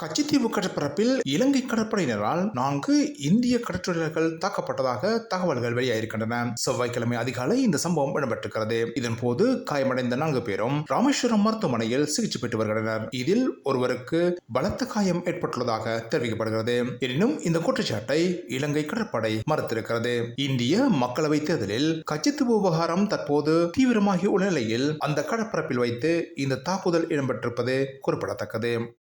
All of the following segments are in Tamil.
கச்சித்தீவு கடற்பரப்பில் இலங்கை கடற்படையினரால் நான்கு இந்திய கடற்றொழிலர்கள் தாக்கப்பட்டதாக தகவல்கள் வெளியாகிருக்கின்றன செவ்வாய்க்கிழமை அதிகாலை இந்த சம்பவம் இடம்பெற்றிருக்கிறது. இதன் போது காயமடைந்த நான்கு பேரும் ராமேஸ்வரம் மருத்துவமனையில் சிகிச்சை பெற்று வருகின்றனர். இதில் ஒருவருக்கு பலத்த காயம் ஏற்பட்டுள்ளதாக தெரிவிக்கப்படுகிறது. எனினும் இந்த குற்றச்சாட்டை இலங்கை கடற்படை மறுத்திருக்கிறது. இந்திய மக்களவை தேர்தலில் கச்சித்தீவு விவகாரம் தற்போது தீவிரமாகி உள்ள நிலையில் அந்த கடற்பரப்பில் வைத்து இந்த தாக்குதல் இடம்பெற்றிருப்பது குறிப்பிடத்தக்கது.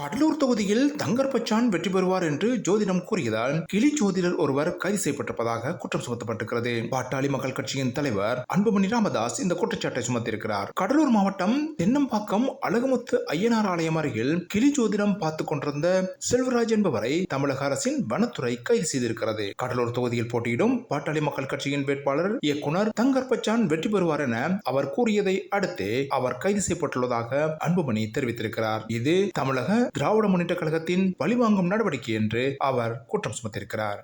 கடலூர் தொகுதியில் தங்கர் பச்சான் வெற்றி பெறுவார் என்று ஜோதிடம் கூறியதால் கிளி ஜோதிடர் ஒருவர் கைது செய்யப்பட்டிருப்பதாக குற்றம் சுமத்தப்பட்டிருக்கிறது. பாட்டாளி மக்கள் கட்சியின் தலைவர் அன்புமணி ராமதாஸ் இந்த குற்றச்சாட்டை சுமத்தியிருக்கிறார். கடலூர் மாவட்டம் தென்னம்பாக்கம் அழகுமுத்து ஐயனார் ஆலயம் அருகில் கிளி ஜோதிடம் பார்த்துக் கொண்டிருந்த செல்வராஜ் என்பவரை தமிழக அரசின் வனத்துறை கைது செய்திருக்கிறது. கடலூர் தொகுதியில் போட்டியிடும் பாட்டாளி மக்கள் கட்சியின் வேட்பாளர் இயக்குனர் தங்கர் பச்சான் வெற்றி பெறுவார் என அவர் கூறியதை அடுத்து அவர் கைது செய்யப்பட்டுள்ளதாக அன்புமணி தெரிவித்திருக்கிறார். இது தமிழக திராவிட முன்னேற்ற கழகத்தின் பழிவாங்கும் நடவடிக்கை என்று அவர் குற்றம் சுமத்தியிருக்கிறார்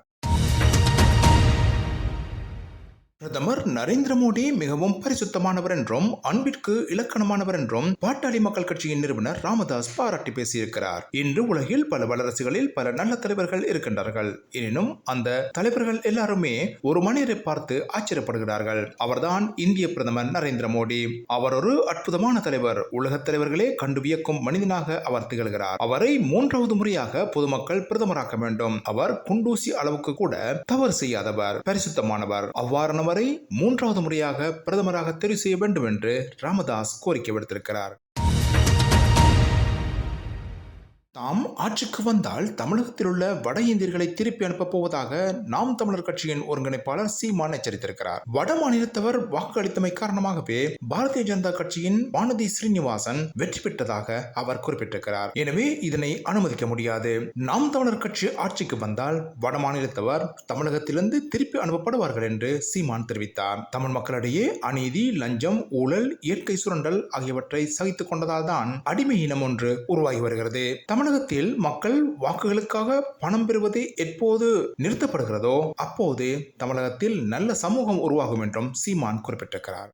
பிரதமர் நரேந்திர மோடி மிகவும் பரிசுத்தமானவர் என்றும் அன்பிற்கு இலக்கணமானவர் என்றும் பாட்டாளி மக்கள் கட்சியின் நிறுவனர் ராமதாஸ் பாராட்டி பேசியிருக்கிறார். இன்று உலகில் பல வல்லரசுகளில் பல நல்ல தலைவர்கள் இருக்கின்றார்கள். எனினும் அந்த தலைவர்கள் எல்லாருமே ஒரு மனிதரை பார்த்து ஆச்சரியப்படுகிறார்கள். அவர்தான் இந்திய பிரதமர் நரேந்திர மோடி. அவர் ஒரு அற்புதமான தலைவர். உலகத் தலைவர்களே கண்டு வியக்கும் மனிதனாக அவர் திகழ்கிறார். அவரை மூன்றாவது முறையாக பொதுமக்கள் பிரதமராக்க வேண்டும். அவர் குண்டூசி அளவுக்கு கூட தவறு செய்யாதவர் பரிசுத்தமானவர். அவ்வாறான வரை மூன்றாவது முறையாக பிரதமராக தெரிவு செய்ய வேண்டும் என்று ராமதாஸ் கோரிக்கை விடுத்திருக்கிறார். தாம் ஆட்சிக்கு வந்தால் தமிழகத்தில் உள்ள வட இந்தியர்களை திருப்பி அனுப்பப் போவதாக நாம் தமிழர் கட்சியின் ஒருங்கிணைப்பாளர் சீமான் எச்சரித்திருக்கிறார். வட மாநிலத்தவர் வாக்கு அளித்தமை காரணமாகவே பாரதிய ஜனதா கட்சியின் வானதி ஸ்ரீனிவாசன் வெற்றி பெற்றதாக அவர் குறிப்பிட்டிருக்கிறார். எனவே இதனை அனுமதிக்க முடியாது. நாம் தமிழர் கட்சி ஆட்சிக்கு வந்தால் வட மாநிலத்தவர் தமிழகத்திலிருந்து திருப்பி அனுப்பப்படுவார்கள் என்று சீமான் தெரிவித்தார். தமிழ் மக்களிடையே அநீதி லஞ்சம் ஊழல் இயற்கை சுரண்டல் ஆகியவற்றை சகித்துக் கொண்டதால் தான் அடிமை இனம் ஒன்று உருவாகி வருகிறது. தமிழகத்தில் மக்கள் வாக்குகளுக்காக பணம் பெறுவது எப்போது நிறுத்தப்படுகிறதோ அப்போது தமிழகத்தில் நல்ல சமூகம் உருவாகும் என்றும் சீமான் குறிப்பிட்டிருக்கிறார்.